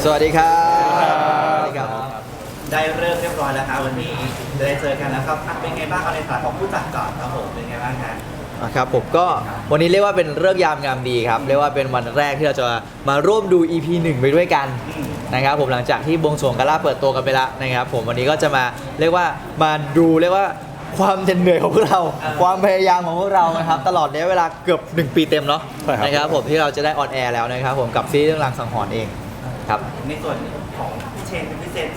ครับผมสวัสดีครับสวัสดีครับได้เริ่มเรียบร้อยแล้วครับวันนี้จะได้เจอกันแล้วครับอะเป็นไงบ้างเอาในฐานะของผู้จัดก่อนครับผมเป็นไงบ้างครับอะครับผมก็วันนี้เรียกว่าเป็นเรื่องยามงามดีครับ เรียกว่าเป็นวันแรกที่เราจะมาร่วมดู EP 1 ไปด้วยกันอืม นะครับผมหลังจากที่บวงสรวงกาล่าเปิดตัวกันไปแล้วนะครับผมวันนี้ก็จะมาเรียกว่ามาดูเรียกว่าความเหนื่อยของพวกเราความพยายามของพวกเรานะครับ ตลอดระยะเวลาเกือบ 1 ปีเต็มเนาะใช่ครับ นะครับผมที่เราจะได้ออนแอร์แล้วนะครับผมกับซีรีส์เรื่องรางสังหรณ์เอง ครับ ในส่วนของพี่เชนเป็นพี่เซน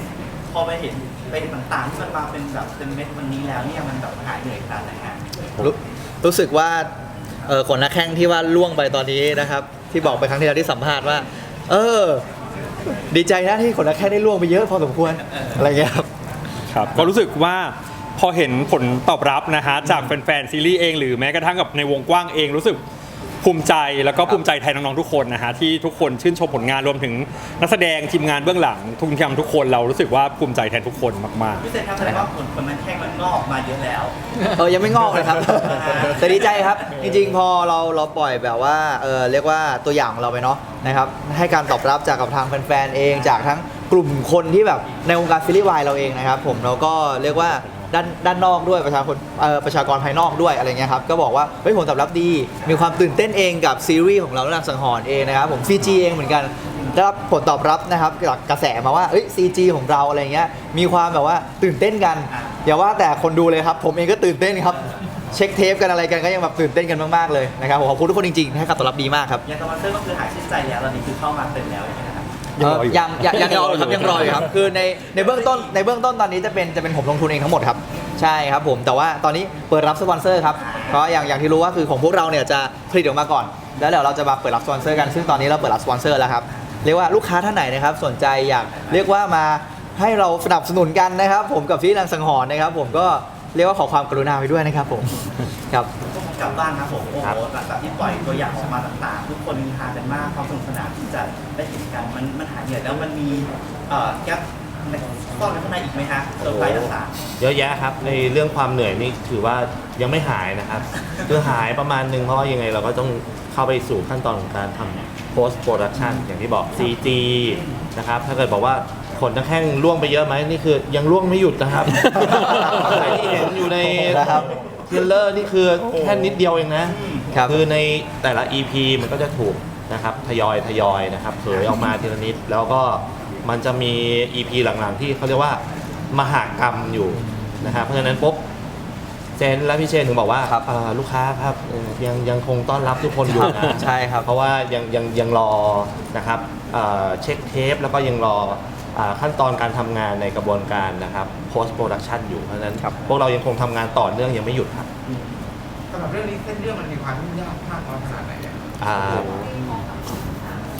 พอไปเห็นเป็นต่างๆที่มันมาเป็นแบบเป็นเม็ดวันนี้แล้วเนี่ยมันแบบหายเหนื่อยขนาดไหนฮะรู้รู้สึกว่าเออขนนักแข้งที่ว่าล่วงไปตอนนี้นะครับ ที่บอกไปครั้งที่แล้วที่สัมภาษณ์ว่า เออ ดีใจนะที่ขนนักแข้งได้ล่วงไปเยอะพอสมควรอะไรเงี้ยครับครับก็รู้สึกว่าพอเห็นผลตอบรับนะฮะจากแฟนๆซีรีส์เองหรือแม้กระทั่งกับในวงกว้างเองรู้สึก ภูมิใจแล้วก็ภูมิใจแทนน้องๆทุกคนนะฮะที่ทุกคนชื่นชมผลงานรวมถึงนักแสดงทีมงานเบื้องหลังทุกทีมทุกคนเรารู้สึกว่าภูมิใจแทนทุกคนมากพี่เซนครับแสดงว่าผลผลมันแค่มันงอกมาเยอะแล้ว เออยังไม่งอกเลยครับ แต่ดีใจครับ จริงๆ พอเราเราปล่อยแบบว่าเออเรียกว่าตัวอย่างของเราไปเนาะนะครับให้การตอบรับจากกับทางแฟนๆเองจากทั้งกลุ่มคนที่แบบในวงการซีรีส์วายเราเองนะครับผมแล้วก็เรียกว่า ด้านด้านนอกด้วยประชาชนเอ่อประชากรภายนอกด้วยอะไรเงี้ยครับก็บอกว่าเฮ้ยผลตอบรับดี มีความตื่นเต้นเองกับซีรีส์ของเราเรื่องสังหรณ์เองนะครับผม CG เองเหมือนกันได้รับผลตอบรับนะครับจากกระแสมาว่าเอ้ย CG ของเราอะไรเงี้ยมีความแบบว่าตื่นเต้นกันอย่าว่าแต่คนดูเลยครับ ผมเองก็ตื่นเต้นครับเช็คเทปกันอะไรกันก็ยังแบบตื่นเต้นกันมากๆเลยนะครับผมขอบคุณทุกคนจริงๆให้การตอบรับดีมากครับย่างสปอนเซอร์ก็คือหายชื่นใจแล้วตอนนี้คือเข้ามาเต็มแล้วใช่ไหม ยังรออยู่เยังยังยังรออยู่ครับยังรออยู่ครับคือในในเบื้องต้นในเบื้องต้นตอนนี้จะเป็นจะเป็นผมลงทุนเองทั้งหมดครับ ใช่ครับผมแต่ว่าตอนนี้เปิดรับสปอนเซอร์ครับเพราะอย่างอย่างที่รู้ว่าคือของพวกเราเนี่ยจะผลิตออกมาก่อน แล้วเดี๋ยวเราจะมาเปิดรับสปอนเซอร์กันซึ่งตอนนี้เราเปิดรับสปอนเซอร์แล้วครับเรียกว่าลูกค้าท่านไหนนะครับสนใจอยากเรียกว่ามาให้เราสนับสนุนกันนะครับ ผมกับซีรีส์รังสังหรณ์นะครับ ผมก็เรียกว่าขอความกรุณาไปด้วยนะครับผมครับ กลับบ้านครับผมโอ้โหหลังจากที่ปล่อยตัวอย่างออกมาต่างๆ ทุกคนมีหากันมากความสนุกสนานที่จะได้เห็นกันมันมันหายเหนื่อยแล้วมันมีเอ่อแก๊ปในซ่อนไว้ข้างในอีกไหมฮะเซอร์ไพรส์ต่างเยอะแยะครับในเรื่องความเหนื่อยนี่ถือว่ายังไม่หายนะครับ คือหายประมาณหนึ่งเพราะว่ายังไงเราก็ต้องเข้าไปสู่ขั้นตอนของการทำ post production อย่างที่บอก CG นะครับถ้าเกิดบอกว่าขนนักแข้งล่วงไปเยอะไหมนี่คือยังล่วงไม่หยุดนะครับอะไรที่เห็นอยู่ในนะครับเทรลเลอร์นี่คือแค่นิดเดียวเองนะครับ คือในแต่ละ EP มันก็จะถูกนะครับทยอยทยอยนะครับเผยออกมาทีละนิด แล้วก็มันจะมี EP หลังๆ ที่เขาเรียกว่ามหากรรมอยู่นะครับเพราะฉะนั้นปุ๊บเจนและพี่เชนถึงบอกว่าครับเอ่อลูกค้าครับเอ่อยังยังคงต้อนรับทุกคนอยู่นะ ใช่ครับ เพราะว่ายังยังยังรอนะครับเอ่อเช็คเทปแล้วก็ยังรออ่า ขั้นตอนการทำงานในกระบวนการนะครับ post production อยู่เพราะฉะนั้นครับพวกเรายังคงทำงานต่อเนื่องยังไม่หยุดครับสำหรับเรื่องนี้เส้นเรื่องมันมีความยุ่งยากมากน้อยขนาดไหนเนี่ยอ่า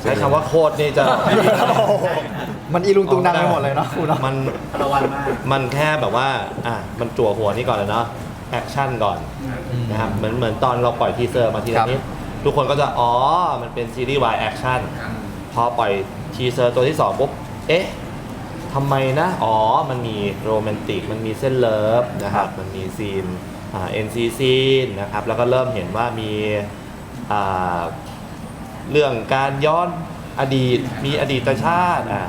ใช้คำว่าโคตรนี่จะ มันอีลุงตุงนังไปหมดเลยเนาะคุณเนาะมันๆระวันมาก มันแค่แบบว่า อะ มันจั่วหัวนี่ก่อนเลยเนาะ แอคชั่นก่อนอืมนะครับ เหมือนเหมือนตอนเราปล่อยทีเซอร์มาทีครัละบนิดทุกคนก็จะ อ๋อ มันเป็นซีรีส์วายแอคชั่น พอปล่อยทีเซอร์ตัวที่สองปุ๊บ เอ๊ะทำไมนะ อ๋อ มันมีโรแมนติก มันมีเส้นเลิฟนะครับ มันมีซีนอ่า NC ซีนนะครับ แล้วก็เริ่มเห็นว่ามีอ่าเรื่องการย้อนอดีต มีอดีตชาติอ่า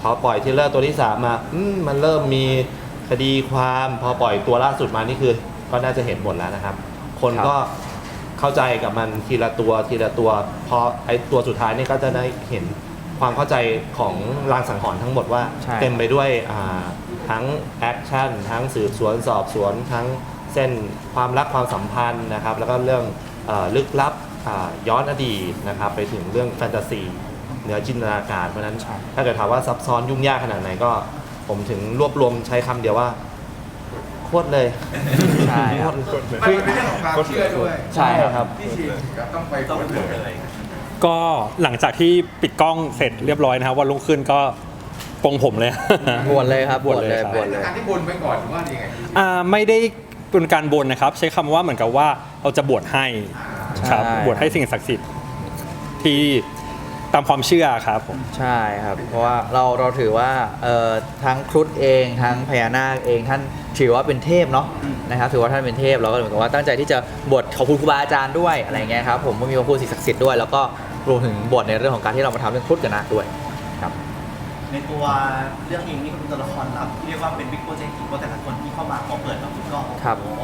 พอปล่อยเทรลเลอร์ตัวที่สามมาอืมมันเริ่มมีคดีความ พอปล่อยตัวล่าสุดมานี่คือ ก็น่าจะเห็นหมดแล้วนะครับ คนครับก็เข้าใจกับมันทีละตัวทีละตัว พอไอตัวสุดท้ายนี่ก็จะได้เห็น ความเข้าใจของรางสังหรณ์ทั้งหมดว่าใช่ เต็มไปด้วยอ่าทั้งแอคชั่นทั้งสืบสวนสอบสวนทั้งเส้นความรักความสัมพันธ์นะครับ แล้วก็เรื่องเออลึกลับอ่าย้อนอดีตนะครับไปถึงเรื่องแฟนตาซีเหนือจินตนาการเพราะฉะนั้น ถ้าเกิดถามว่าซับซ้อนยุ่งยากขนาดไหนก็ ผมถึงรวบรวมใช้คำเดียวว่าโคตรเลย ใช่ครับ มันเป็นเรื่องของความเชื่อด้วยใช่ครับ ที่ชีก็ต้องไปต้องบวชเลเลยย ก็หลังจากที่ปิดกล้องเสร็จเรียบร้อยนะครับวันรุ่งขึ้นก็ปรงผมเลย บวชเลยครับบวชเลยครับบวชเลย การที่บนไปก่อนหรือว่ายังไงอ่าไม่ได้เป็นการบนนะครับ ใช้คำว่าเหมือนกับว่าเราจะบวชให้ครับใช่ บวชให้สิ่งศักดิ์สิทธิ์ที่ตามความเชื่อครับผม ใช่ครับ เพราะว่าเราเราถือว่าเอ่อทั้งครุฑเองทั้งพญานาคเองท่านถือว่าเป็นเทพเนาะนะครับถือว่าท่านเป็นเทพเราก็เหมือนกับว่าตั้งใจที่จะบวชขอบคุณครูบาอาจารย์ด้วยอะไรเงี้ยครับผมก็มีพระพุทธสิ่งศักดิ์สิทธิ์ด้วยแล้วก็ รวมถึงบวชในเรื่องของการที่เรามาทำเรื่องครุฑกับนาคด้วยครับ ในตัวเรื่องเองนี่ก็เป็นตัวละครลับที่เรียกว่าเป็นบิ๊กโปรเจกต์เพราะแต่ละคนที่เข้ามาพอเปิดมาปุ๊บก็ครับ โอ้โห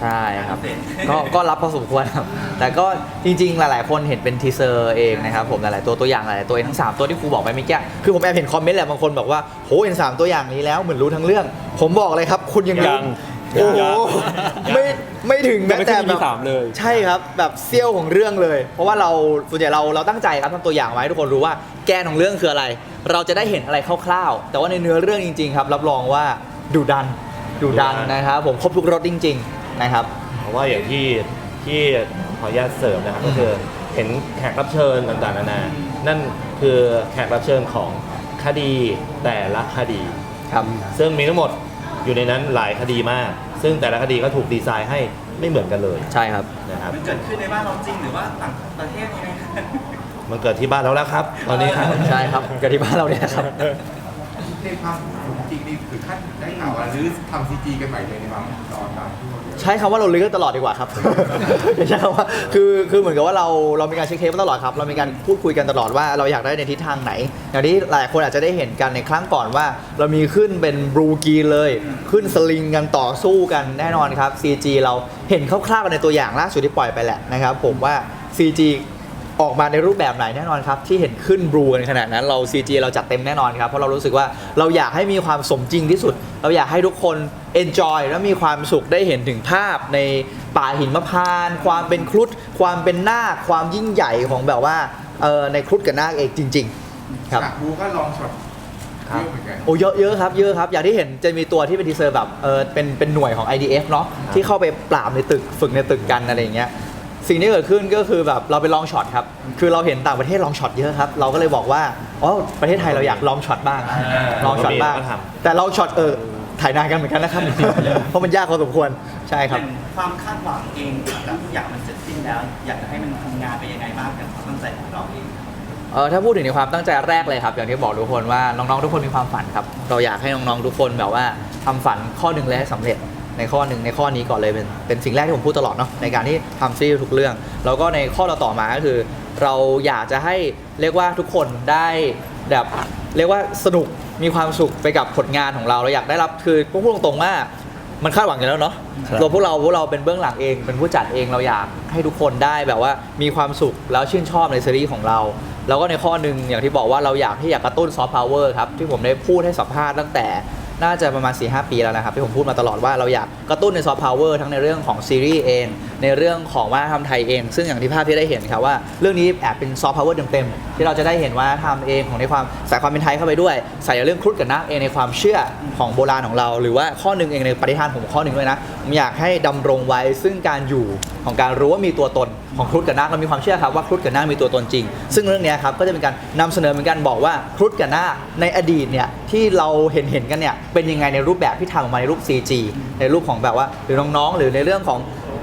ใช่ครับเสร็จก็ก็รับพอสมควรครับ แต่ก็จริง ๆ หลาย ๆ คนเห็นเป็นทีเซอร์เองนะครับผมหลาย ๆ ตัวตัวอย่างหลาย ๆ ตัวเองทั้ง 3 ตัวที่ครูบอกไปเมื่อกี้คือผมแอบเห็นคอมเมนต์แหละบางคนบอกว่าโหเห็นสามตัวอย่างนี้แล้วเหมือนรู้ทั้งเรื่อง ผมบอกเลยครับ คุณยังยัรู้ง โอ้โหยังไม่ไม่ถึงยังแม้ไม่แต่ขึ้นแบ EP บสามเลย ใช่ครับแบบเซี่ยวของเรื่องเลย เพราะว่าเราส่วนใหญ่เราเราตั้งใจครับทำตัวอย่างไว้ให้ทุกคนรู้ว่าแกนของเรื่องคืออะไร เราจะได้เห็นอะไรคร่าวๆแต่ว่าในเนื้อเรื่องจริง ๆ ครับ รับรองว่าดุดันดุดันนะครับผมครบทุกรสจริง ๆนะครับ เพราะว่าอย่างที่ที่ขออนุญาตเสริมนะครับก็คือเห็นแขกรับเชิญต่างๆนานา นั่นคือแขกรับเชิญของคดีแต่ละคดี ครับ ซึ่งมีทั้งหมด อยู่ในนั้นหลายคดีมาก ซึ่งแต่ละคดีก็ถูกดีไซน์ให้ไม่เหมือนกันเลยใช่ครับ นะครับ มันเกิดขึ้นในบ้านเราจริงหรือว่าต่างประเทศยังไงครับมันเกิดที่บ้านเราแล้วครับ ตอนนี้ครับ ใช่ครับกับที่บ้านเราเนี่ยครับ ในความสม จริงนี่คือขั้นได้ข่าวว่าหรือทำซีจีกันใหม่เลยในบางตอนตามที่ใช้คำว่าเราเลือกตลอดดีกว่าครับ อย่าใช้คำว่าคือคือเหมือนกับว่าเราเรามีการเช็คเทปมาตลอดครับ เรามีการพูดคุยกันตลอดว่าเราอยากได้ในทิศทางไหน อย่างที่หลายคนอาจจะได้เห็นกันในครั้งก่อนว่า เรามีขึ้นเป็นบลูกีเลย ขึ้นสลิงกันต่อสู้กันแน่นอนครับ CG เราเห็นคร่าวๆกันในตัวอย่างล่าสุดที่ปล่อยไปแหละนะครับผมว่า CG ออกมาในรูปแบบไหนแน่นอนครับ ที่เห็นขึ้นบลูกันขนาดนั้นเรา CG เราจัดเต็มแน่นอนครับ เพราะเรารู้สึกว่าเราอยากให้มีความสมจริงที่สุด เราอยากให้ทุกคน enjoy และมีความสุขได้เห็นถึงภาพในป่าหินมะพร้านต์ความเป็นครุฑความเป็นนาคความยิ่งใหญ่ของแบบว่าเออในครุฑกับนาคเองจริง ๆ ครับ จากบูก็ลองช็อตเยอะเหมือนกัน โอ้เยอะเยอะครับเยอะครับ อย่างที่เห็นจะมีตัวที่เป็นทีเซอร์แบบเออเป็นเป็นหน่วยของ IDF เนาะที่เข้าไปปราบในตึกฝึกในตึกกันอะไรอย่างเงี้ย สิ่งที่เกิดขึ้นก็คือแบบเราไปลองช็อตครับ คือเราเห็นต่างประเทศลองช็อตเยอะครับ เราก็เลยบอกว่าอ๋อประเทศไทยเราอยากลองช็อตบ้าง ลองช็อตบ้างก็ทำแต่ลองช็อตเออถ่ายนานกันเหมือนกันนะครับ เพราะมันยากพอสมควรใช่ครับเป็นความคาดหวังเองหลังจากทุกอย่างมันเสร็จสิ้นแล้ว อยากจะให้มันทำงานไปยังไงบ้างกับความตั้งใจของเราเองเออถ้าพูดถึงในความตั้งใจแรกเลยครับ อย่างที่บอกทุกคนว่าน้องๆทุกคนมีความฝันครับ เราอยากให้น้องๆทุกคนแบบว่าทำฝันข้อหนึ่งเลยให้สำเร็จ ในข้อหนึ่งในข้อนี้ก่อนเลยเป็นเป็นสิ่งแรกที่ผมพูดตลอดเนาะในการที่ทำซีรีส์ทุกเรื่อง แล้วก็ในข้อเราต่อมาก็คือ เราอยากจะให้เรียกว่าทุกคนได้แบบเรียกว่าสนุกมีความสุขไปกับผลงานของเราเราอยากได้รับคือพูดตรงๆว่ามันคาดหวังอยู่แล้วเนาะครับเราพวกเราพวกเราเป็นเบื้องหลังเองเป็นผู้จัดเองเราอยากให้ทุกคนได้แบบว่ามีความสุขแล้วชื่นชอบในซีรีส์ของเรา แล้วก็ในข้อหนึ่งอย่างที่บอกว่าเราอยากที่อยากกระตุ้นซอฟต์พาวเวอร์ครับที่ผมได้พูดให้สัมภาษณ์ตั้งแต่ น่าจะประมาณ 4-5 ปีแล้วนะครับ ที่ผมพูดมาตลอดว่าเราอยากกระตุ้นในซอฟต์พาวเวอร์ทั้งในเรื่องของซีรีส์เอง ในเรื่องของวัฒนธรรมไทยเอง ซึ่งอย่างที่ภาพที่ได้เห็นครับว่าเรื่องนี้แอบเป็นซอฟต์พาวเวอร์เต็มๆที่เราจะได้เห็นวัฒนธรรมเองของในความใส่ความเป็นไทยเข้าไปด้วย ใส่เรื่องครุฑกับนาคเองในความเชื่อของโบราณของเรา หรือว่าข้อหนึ่งเองในปฏิทานผมข้อหนึ่งด้วยนะผมอยากให้ดำรงไว้ซึ่งการอยู่ของการรู้ว่ามีตัวตนของครุฑกับนาคเรามีความเชื่อครับว่าครุฑกับนาคมีตัวตนจริง ซึ่งเรื่องนี้ครับก็จะเป็นการนำเสนอเหมือนกันบอกว่าครุฑกับนาคในอดีตเนี่ยที่เราเห็นเห็นกันเนี่ยเป็นยังไงในรูปแบบที่ทำออกมาในรูป CG ในรูปของแบบว่า หรือน้องๆ หรือในเรื่องของ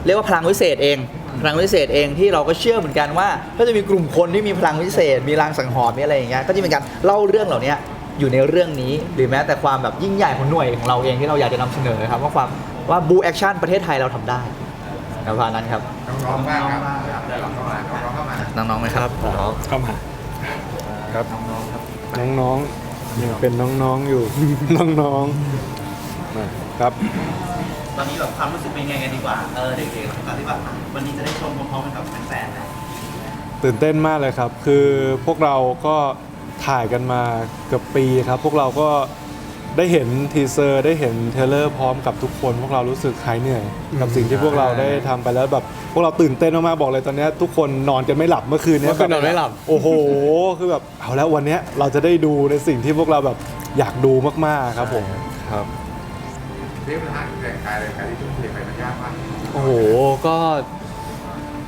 เรียกว่าพลังวิเศษเองพลังวิเศษเองที่เราก็เชื่อเหมือนกันว่าก็จะมีกลุ่มคนที่มีพลังวิเศษ มีรางสังหรณ์มีอะไรอย่างเงี้ยก็จะเป็นการเล่าเรื่องเหล่านี้อยู่ในเรื่องนี้ หรือแม้แต่ความแบบยิ่งใหญ่ของหน่วยของเราเองที่เราอยากจะนำเสนอครับว่าความว่าบูแอคชั่นประเทศไทยเราทำได้ประมาณนั้นครับน้องๆบ้างครับเดี๋ยวเราเข้ามาน้องๆเข้ามาน้องๆไหมครับเข้ามาครับน้องๆ ยังเป็นน้องๆอยู่ น้องๆมาครับ ตอนนี้แบบความรู้สึกเป็นยังไงกันดีกว่า เออเด็กๆตอนที่แบบวันนี้จะได้ชมพร้อมๆกันกับแฟนๆแล้วตื่นเต้นมากเลยครับ คือพวกเราก็ถ่ายกันมาเกือบปีครับ พวกเราก็ ได้เห็นทีเซอร์ได้เห็นเทรลเลอร์พร้อมกับทุกคนพวกเรารู้สึกหายเหนื่อย กับสิ่งที่พวกเราได้ทำไปแล้วแบบพวกเราตื่นเต้นมากๆบอกเลยตอนเนี้ยทุกคนนอนกันไม่หลับเมื่อคืนเนี้ยเมื่อคืนนอนไม่หลับ โอ้โห คือแบบเอาแล้ววันเนี้ยเราจะได้ดูในสิ่งที่พวกเราแบบอยากดูมากๆครับผมครับ เรียบร้อยแต่งกายอะไรการที่ทุ่มเทไปมันยากมากโอ้โห ก็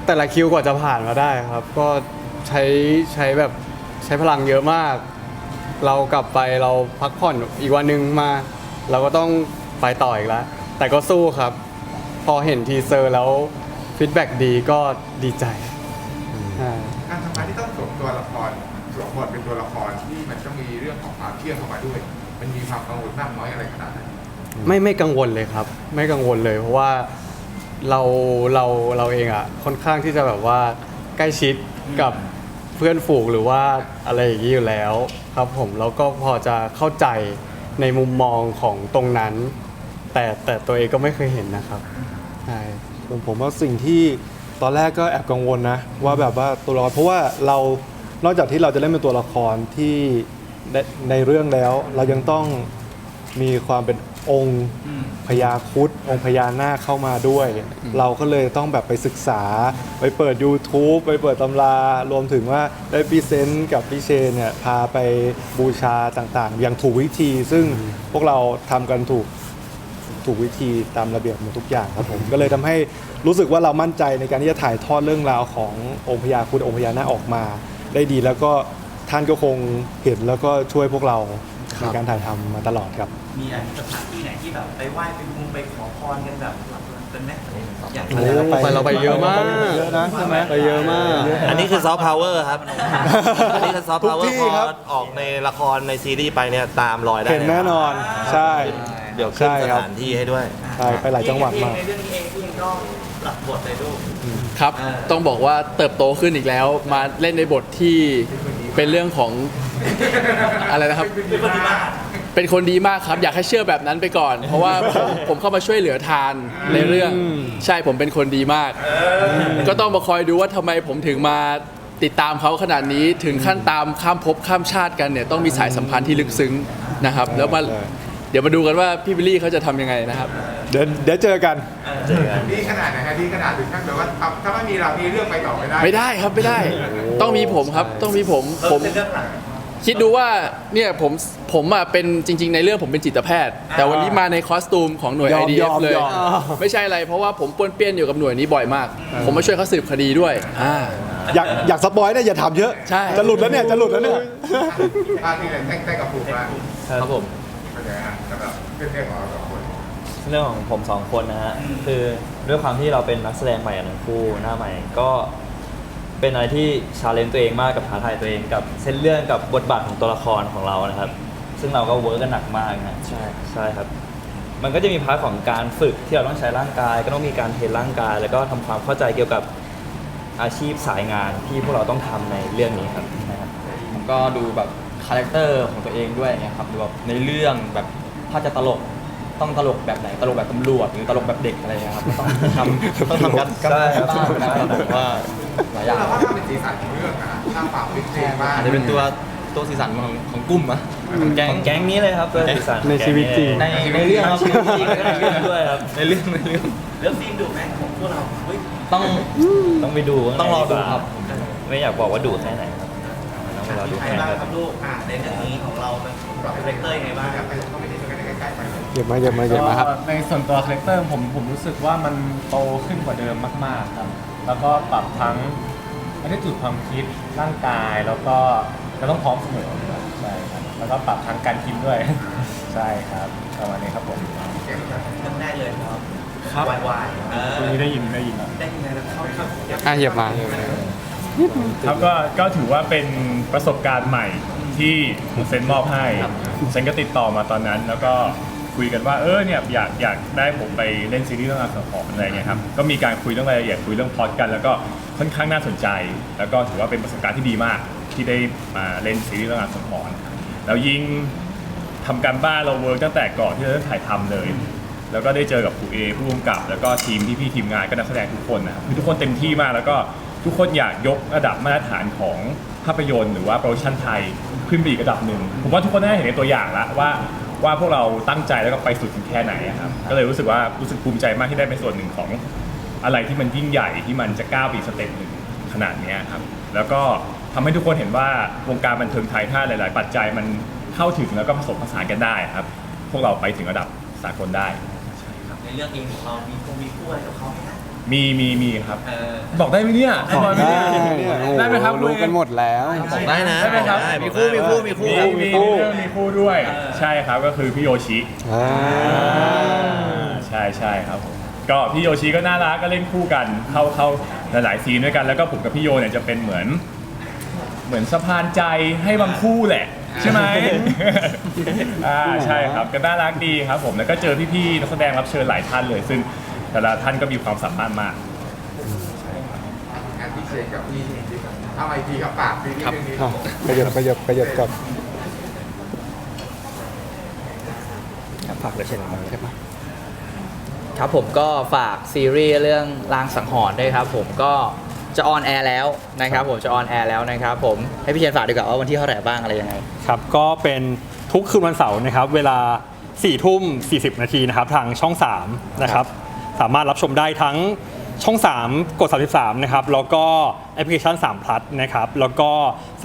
แต่ละคิวกว่าจะผ่านมาได้ครับ ก็ใช้ใช้แบบใช้พลังเยอะมาก เรากลับไปเราพักผ่อนอีกวันหนึ่งมา เราก็ต้องไปต่ออีกแล้ว แต่ก็สู้ครับ พอเห็นทีเซอร์แล้วฟีดแบ็กดีก็ดีใจใช่การทำงานที่ต้องสวมตัวละครสวมบทเป็นตัวละครที่มันต้องมีเรื่องของความเชื่อเข้ามาด้วย มันมีความกังวลมากน้อยอะไรขนาดไหนไม่ไม่กังวลเลยครับ ไม่กังวลเลยเพราะว่าเราเราเราเองอะค่อนข้างที่จะแบบว่าใกล้ชิดกับเพื่อนฝูงหรือว่าอะไรอย่างนี้อยู่แล้ว ครับผมแล้วก็พอจะเข้าใจในมุมมองของตรงนั้น แต่แต่ตัวเองก็ไม่เคยเห็นนะครับใช่ ผมผมว่าสิ่งที่ตอนแรกก็แอบกังวลนะ ว่าแบบว่าตัวละครเพราะว่าเรานอกจากที่เราจะเล่นเป็นตัวละครที่ในในเรื่องแล้ว เรายังต้องมีความเป็น องค์อืมพญาครุดองค์พญานาคเข้ามาด้วย เราก็เลยต้องแบบไปศึกษา ไปเปิด YouTube ไปเปิดตำรารวมถึงว่าได้พี่เซนต์กับพี่เชนเนี่ยพาไปบูชาต่างๆ อย่างถูกวิธี ซึ่งพวกเราทำกันถูกถูกวิธีตามระเบียบหมดทุกอย่างครับผมก็เลยทำให้รู้สึกว่าเรามั่นใจในการที่จะถ่ายทอดเรื่องราวขององค์พญาครุดองค์พญานาคออกมา ได้ดีแล้วก็ท่านก็คงเห็นแล้วก็ช่วยพวกเราในการถ่ายทำมาตลอดครับ มีอะไรสถานที่ไหนที่แบบไปไหว้ไปมูไปขอพรกันแบบเป็นไหมอย่างโอ้ที่โหไปเราไปเยอะมาก เยอะนะใช่ไหมไปเยอะมาก อันนี้คือซอฟต์พาวเวอร์ครับ อันนี้คือซอฟต์ทุกพาวเวอที่ร์พอครับออกในละครในซีรีส์ไปเนี่ยตามรอยได้เห็นแน่นอน ใช่ เดี๋ยวขึ้นใช่สครับ ถานที่ให้ด้วย ใช่ไปหลายจังหวัดมาก ในเรื่องนี้เองพี่เองก็รับบทเลยลูก ครับอ่าต้องบอกว่าเติบโตขึ้นอีกแล้ว มาเล่นในบทที่เป็นเรื่องของอะไรนะครับ เป็นคนที่บ้าน เป็นคนดีมากครับ อยากให้เชื่อแบบนั้นไปก่อน เพราะว่าผมผมเข้ามาช่วยเหลือทานในเรื่อง ใช่ผมเป็นคนดีมาก ก็ต้องมาคอยดูว่าทำไมผมถึงมาติดตามเขาขนาดนี้ถึงขั้นตามข้ามภพข้ามชาติกันเนี่ยต้องมีสายสัมพันธ์ที่ลึกซึ้งนะครับ แล้วมาเดี๋ยวมาดูกันว่าพี่บิลลี่เขาจะทำยังไงนะครับ เดี๋ยวเดี๋ยวเจอกันดีขนาดไหนฮะดีขนาดถึงขั้นแบบว่าถ้าถ้าไม่มีเรานี่เรื่องไปต่อไม่ได้ ไม่ได้ครับไม่ได้ ต้องมีผมครับ ต้องมีผมเออผม เป็นเรื่องหลัง คิดดูว่าเนี่ยผมผมอะเป็นจริง ๆ ในเรื่องผมเป็นจิตแพทย์ แต่วันนี้มาในคอสตูมของหน่วย ยอม IDF ยอมเลย ยอม ไม่ใช่อะไรเพราะว่าผมป้วนเปี้ยนอยู่กับหน่วยนี้บ่อยมาก ผมมาช่วยเขาสืบคดีด้วยอ่า อยากอยากสปอยเนี่ยอย่าถามเยอะ ใช่ จะหลุดแล้วเนี่ยจะหลุดแล้วเนี่ย ภาคที่ไหนแต่งแต่งกับผูกมาครับผม เข้าใจฮะสำหรับเรื่องของเราสองคน เรื่องของผมสองคนนะฮะคือด้วยความที่เราเป็นนักแสดงใหม่กันทั้งคู่หน้าใหม่ก็ เป็นอะไรที่ชาเลนจ์ตัวเองมากกับท้าทายตัวเองกับเส้นเรื่องกับบทบาทของตัวละครของเรานะครับ ซึ่งเราก็เวิร์กกันหนักมากนะใช่ใช่ครับ มันก็จะมีพาร์ทของการฝึกที่เราต้องใช้ร่างกาย ก็ต้องมีการเทรนร่างกาย แล้วก็ทำความเข้าใจเกี่ยวกับอาชีพสายงานที่พวกเราต้องทำในเรื่องนี้ครับนะครับผมก็ดูแบบคาแรคเตอร์ของตัวเองด้วยไงครับดูแบบในเรื่องแบบถ้าจะตลก ต้องตลกแบบไหนตลกแบบตำรวจหรือตลกแบบเด็กอะไรเงี้ยครับก็ต้องทำต้องทำกันใช่ครับบ้างนะครับผมว่าหลายอย่างเราก็ทำเป็นสีสันของเรื่องนะสร้างความพิเศษมากอาจจะเป็นตัวตัวสีสันของของกลุ่มอะของแก๊งของแก๊งนี้เลยครับตัวสีสันในชีวิตจริงในในเรื่องครับในชีวิตจริงแล้วก็ในเรื่องด้วยครับในเรื่องในเรื่องเรื่องซีนดุไหมของพวกเราเฮ้ยต้องต้องไปดูข้าในต้องรอดูกว่าครับ ไม่อยากบอกว่าดุแค่ไหนครับต้องไปรอดูใครแค่บ้างนั้นครับลูกอ่าในเรื่องนี้ของเราเป็นปรับคาแรคเตอร์ยังไงบ้าง ครับเข้าไปในใกล้ๆไปเลยเก็บมาเก็บมาเก็บมาครับก็ในส่วนตัวคาแรคเตอร์ผมผมรู้สึกว่ามันโตขึ้นกว่าเดิมมาก ๆ ครับ แล้วก็ปรับทั้งอันนี้จุดความคิดร่างกายแล้วก็เราต้องพร้อมเสมอใช่ครับแล้วก็ปรับทั้งการกินด้วย ใช่ครับประมาณนี้ครับผมเรื่องแรกเลยครับครับวายวายเออคุณนี้ได้ยินได้ยินได้ยินอะไรแล้วเขาครับอะเหยียบมาครับก็ก็ถือว่าเป็นประสบการณ์ใหม่ที่เซนมอบให้เซนก็ติดต่อมาตอนนั้นแล้วก็ คุยกันว่าเออเนี่ยอยากอยากได้ผมไปเล่นซีรีส์เรื่องอาสังหรณ์อะไรเงี้ยครับก็มีการคุยเรื่องรายละเอียดคุยเรื่องพล็อตกัน แล้วก็ค่อนข้างน่าสนใจ แล้วก็ถือว่าเป็นประสบการณ์ที่ดีมากที่ได้มาเล่นซีรีส์เรื่องอาสังหรณ์แล้วยิ่งทำการบ้านเราเวิร์กตั้งแต่ก่อนที่จะเริ่มถ่ายทำเลย แล้วก็ได้เจอกับครูเอผู้กำกับ แล้วก็ทีมพี่ๆทีมงานก็นักแสดงทุกคนนะครับคือทุกคนเต็มที่มากแล้วก็ทุกคนอยากยกระดับมาตรฐานของภาพยนตร์หรือว่าโปรดักชันไทยขึ้นไปอีกระดับหนึ่งผมว่าทุกคนได้เห็นในตัวอย่างแล้วว่า ว่าพวกเราตั้งใจแล้วก็ไปสุดถึงแค่ไหนอะครับก็เลยรู้สึกว่ารู้สึกภูมิใจมากที่ได้เป็นส่วนหนึ่งของอะไรที่มันยิ่งใหญ่ที่มันจะก้าวไปอีกสเต็ปหนึ่งขนาดเนี้ยครับแล้วก็ทำให้ทุกคนเห็นว่าวงการบันเทิงไทยถ้าหลาย ๆ ปัจจัยมันเข้าถึงแล้วก็ผสมผสานกันได้ครับ พวกเราไปถึงระดับสากลได้ ในเรื่องเองของเรามีคงมีคู่อะไรกับเขาไหมครับ มีมีมีครับ เออ บอกได้ไหมเนี่ยได้ไหมได้เนี่ยโอ้โหได้ไหมครับรู้กันหมดแล้ว บอกได้นะได้ไหมครับ ได้มีคู่มีคู่มีคู่ มีครับมีมีเรื่องมีคู่ด้วยใช่ครับก็คือพี่โยชิอ่า ใช่ใช่ครับผมก็พี่โยชิก็น่ารักก็เล่นคู่กันเข้าเข้าหลายๆซีนด้วยกันแล้วก็ผมกับพี่โยเนี่ยจะเป็นเหมือน เหมือนสะพานใจให้บางคู่แหละ ใช่ไหม อ่าใช่ครับก็น่ารักดีครับผมแล้วก็เจอพี่ๆนักแสดงรับเชิญหลายท่านเลย ซึ่ง แต่ละท่านก็มีความสามารถมากงานพิเศษกับพี่ที่กับเอาไอทีครับปากซีรีส์เรื่องนี้อะขยับขยับขยับกลับฝากเลยใช่ไหมครับผมก็ฝากซีรีส์เรื่องลางสังหรณ์ด้วยครับผมก็จะออนแอร์แล้วนะครับผมจะออนแอร์แล้วนะครับผมให้พี่เชนฝากดีกว่าว่าวันที่เท่าไหร่บ้างอะไรยังไง ครับ ก็เป็นทุกคืนวันเสาร์นะครับ เวลา4ทุ่ม40 นาทีนะครับ ทางช่อง 3 นะครับ สามารถรับชมได้ทั้งช่อง 3 กด 33 นะครับ แล้วก็แอปพลิเคชัน3 plus นะครับ แล้วก็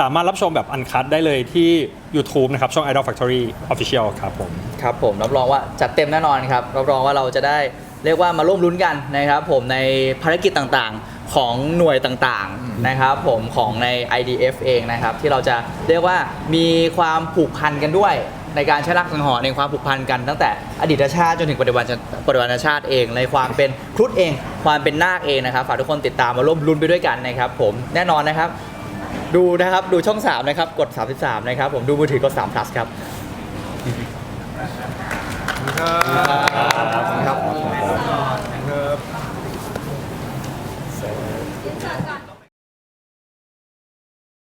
สามารถรับชมแบบอันคัดได้เลยที่ YouTube นะครับ ช่อง Idol Factory Official ครับผม ครับผม รับรองว่าจัดเต็มแน่นอนครับ รับรองว่าเราจะได้เรียกว่ามาร่วมลุ้นกันนะครับผมในภารกิจต่างๆของหน่วยต่างๆนะครับผมของใน IDF เองนะครับ ที่เราจะเรียกว่ามีความผูกพันกันด้วย ในการใช้รักสังหรณ์ในความผูกพันกันตั้งแต่อดีตชาติจนถึงปัจจุบันปัจจุบันชาติเอง ในความเป็นครุฑเอง ความเป็นนาคเองนะครับฝากทุกคนติดตามมาร่วมลุ้นไปด้วยกันนะครับผมแน่นอนนะครับ ดูนะครับดูช่อง 3 นะครับ กด 33 นะครับ ผมดูมือถือกด3 plus ครับ ครับ